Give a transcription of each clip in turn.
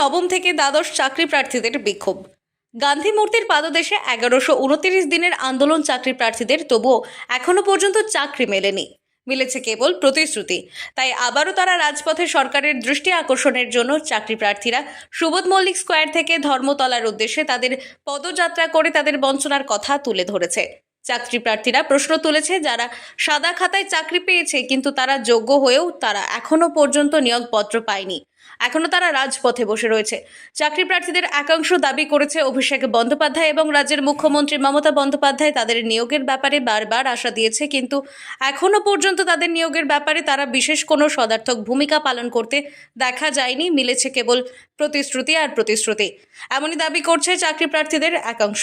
নবম থেকে দ্বাদশ চাকরি প্রার্থীদের বিক্ষোভ। গান্ধী মূর্তির পাদদেশে এগারোশো উনত্রিশ দিনের আন্দোলন চাকরি প্রার্থীদের তবুও এখনও পর্যন্ত চাকরি মেলেনি। মিলেছে কেবল প্রতিশ্রুতি। তাই আবারও তারা রাজপথে সরকারের দৃষ্টি আকর্ষণের জন্য চাকরি প্রার্থীরা সুবোধ মল্লিক স্কোয়ার থেকে ধর্মতলার উদ্দেশ্যে তাদের পদযাত্রা করে তাদের বঞ্চনার কথা তুলে ধরেছে। চাকরি প্রার্থীরা প্রশ্ন তুলেছে, যারা সাদা খাতায় চাকরি পেয়েছে কিন্তু তারা যোগ্য হয়েও তারা এখনও পর্যন্ত নিয়োগপত্র পায়নি। এখনও তারা রাজপথে বসে রয়েছে। চাকরি প্রার্থীদের একাংশ দাবি করেছে অভিষেক বন্দ্যোপাধ্যায় এবং রাজ্যের মুখ্যমন্ত্রী মমতা বন্দ্যোপাধ্যায় তাদের নিয়োগের ব্যাপারে বারবার আশা দিয়েছে কিন্তু এখনও পর্যন্ত তাদের নিয়োগের ব্যাপারে তারা বিশেষ কোনো সদার্থক ভূমিকা পালন করতে দেখা যায়নি, মিলেছে কেবল প্রতিশ্রুতি আর প্রতিশ্রুতি। এমনই দাবি করছে চাকরি প্রার্থীদের একাংশ।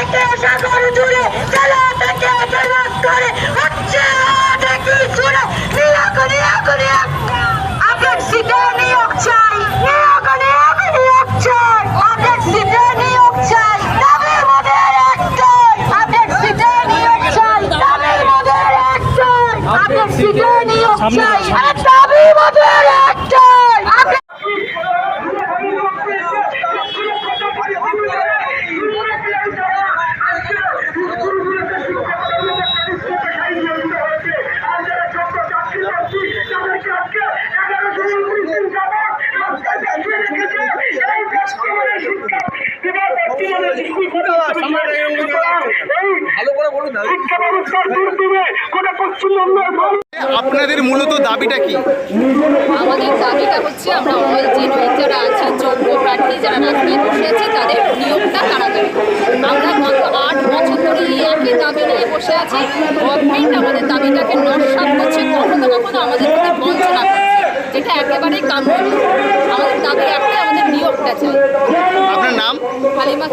থেকে সাগর জুড়ে জেলা থেকে জেলা করে হচ্ছে দেখি শুনে নিয়োগ নিয়োগ নিয়োগ সিটে নিয়োগ চাই নিয়োগ নিয়োগ নিয়োগ চাই। সিটে নিয়োগ চাই দাবি মোদের একটাই। সিটে নিয়োগ চাই দাবি মোদের একটাই। সিটে নিয়োগ চাই দাবি মোদের আপনাদের মূলত দাবিটা কি? আমাদের দাবিটা হচ্ছে আমরা অল জেনুইন যারা আছে যোগ্য প্রার্থী যারা রাজনীতি বসে আছে তাদের নিয়োগটা তাড়াতাড়ি আমরা গত আট বছর ধরে এই একই দাবি নিয়ে বসে আছি। গভর্নমেন্ট আমাদের দাবিটাকে নস্বাত করছে কখনো না কখনো আমাদের প্রতি বঞ্চনা করছে যেটা একেবারেই কাম্য। আমাদের দাবি একটাই আমাদের নিয়োগটা চাই। আপনার নাম? হালিমা।